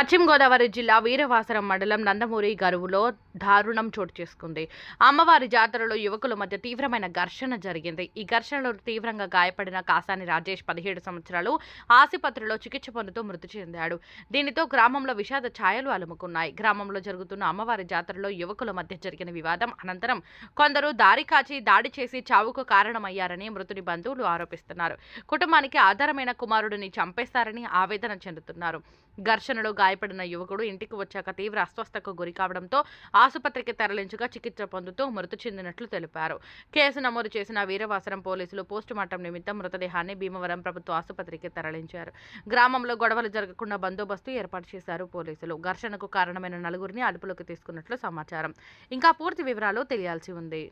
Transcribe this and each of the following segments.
పశ్చిమ గోదావరి జిల్లా వీరవాసరం మండలం నందమూరి గరువులో దారుణం చోటు చేసుకుంది. అమ్మవారి జాతరలో యువకుల మధ్య తీవ్రమైన ఘర్షణ జరిగింది. ఈ ఘర్షణలో తీవ్రంగా గాయపడిన కాసాని రాజేష్ పదిహేడు సంవత్సరాలు ఆసుపత్రిలో చికిత్స పొందుతూ మృతి చెందాడు. దీనితో గ్రామంలో విషాద ఛాయలు అలుముకున్నాయి. గ్రామంలో జరుగుతున్న అమ్మవారి జాతరలో యువకుల మధ్య జరిగిన వివాదం అనంతరం కొందరు దారి కాచి దాడి చేసి చావుకు కారణమయ్యారని మృతుని బంధువులు ఆరోపిస్తున్నారు. కుటుంబానికి ఆధారమైన కుమారుడిని చంపేస్తారని ఆవేదన చెందుతున్నారు. ఘర్షణలో గాయపడిన యువకుడు ఇంటికి వచ్చాక తీవ్ర అస్వస్థకు గురి కావడంతో ఆసుపత్రికి తరలించగా చికిత్స పొందుతూ మృతి చెందినట్లు తెలిపారు. కేసు నమోదు చేసిన వీరవాసరం పోలీసులు పోస్టుమార్టం నిమిత్తం మృతదేహాన్ని భీమవరం ప్రభుత్వ ఆసుపత్రికి తరలించారు. గ్రామంలో గొడవలు జరగకుండా బందోబస్తు ఏర్పాటు చేశారు పోలీసులు. ఘర్షణకు కారణమైన నలుగురిని అదుపులోకి తీసుకున్నట్లు సమాచారం. ఇంకా పూర్తి వివరాలు తెలియాల్సి ఉంది.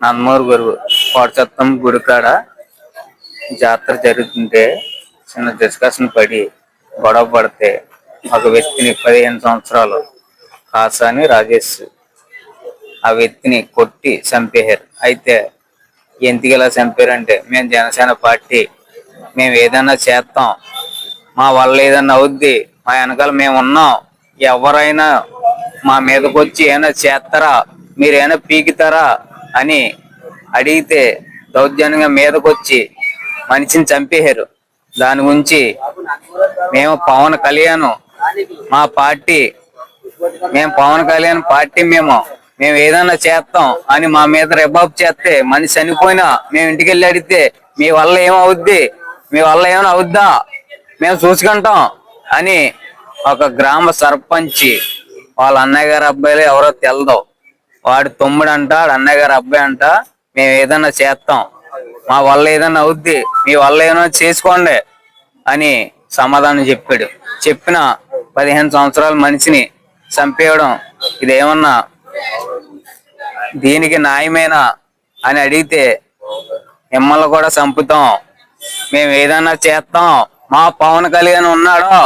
నందమూరు గురువు కోటచత్తం గుడికాడ జాతర జరుగుతుంటే చిన్న డిస్కషన్ పడి గొడవ పడితే ఒక వ్యక్తిని పదిహేను సంవత్సరాలు కాసాని రాజేష్ ఆ వ్యక్తిని కొట్టి చంపేశారు. అయితే ఎందుకు ఇలా చంపారంటే మేము జనసేన పార్టీ మేము ఏదైనా చేస్తాం. మా వల్ల ఏదైనా అవుద్ది మా వెనకాల మేము ఉన్నాం. ఎవరైనా మా మీదకి వచ్చి ఏమైనా చేస్తారా మీరు ఏమైనా పీకుతారా అని అడిగితే దౌర్జన్యంగా మీదకొచ్చి మనిషిని చంపేశారు. దాని గురించి మేము పవన్ కళ్యాణ్ మా పార్టీ మేము పవన్ కళ్యాణ్ పార్టీ మేము మేము ఏదైనా చేస్తాం అని మా మీద రిబాబ్ చేస్తే మనిషి చనిపోయినా మేము ఇంటికి వెళ్ళి అడిగితే మీ వల్ల ఏమవుద్ది? మీ వల్ల ఏమైనా అవుద్దా? మేము చూసుకుంటాం అని ఒక గ్రామ సర్పంచ్ వాళ్ళ అన్నయ్య గారి అబ్బాయిలు ఎవరో తెలదు. వాడు తమ్ముడు అంట అన్నయ్య గారి అబ్బాయి అంట మేము ఏదైనా చేస్తాం. మా వల్ల ఏదైనా అవుద్ది మీ వల్ల ఏమైనా చేసుకోండి అని సమాధానం చెప్పాడు. చెప్పిన పదిహేను సంవత్సరాల మనిషిని చంపేయడం ఇదేమన్నా దీనికి న్యాయమేనా అని అడిగితే మిమ్మల్ని కూడా చంపుతాం మేము ఏదైనా చేస్తాం మా పవన్ కళ్యాణ్ ఉన్నాడో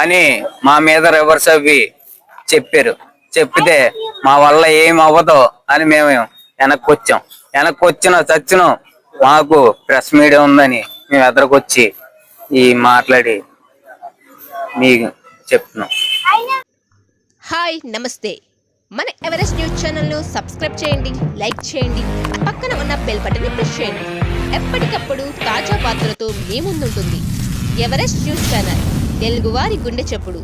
అని మా మీద రివర్స్ అవి చెప్పారు. చెప్పితే మా వల్ల ఏం అవ్వదు అని మేము వెనక్కి వచ్చాం వెనక్కి వచ్చిన చచ్చినాం. మాకు ప్రెస్ మీడియా ఉందని మేము ఎదరకొచ్చి ఈ మాట్లాడి మీకు చెప్తున్నాం. హాయ్ నమస్తే. మన ఎవరెస్ట్ న్యూస్ ఛానల్ను సబ్స్క్రైబ్ చేయండి లైక్ చేయండి పక్కన ఉన్న బెల్ బటన్ని ప్రెస్ చేయండి. ఎప్పటికప్పుడు తాజా వార్తలతో మీ ముందుంటుంది. ఎవరెస్ట్ న్యూస్ ఛానల్ తెలుగువారి గుండె చెప్పుడు.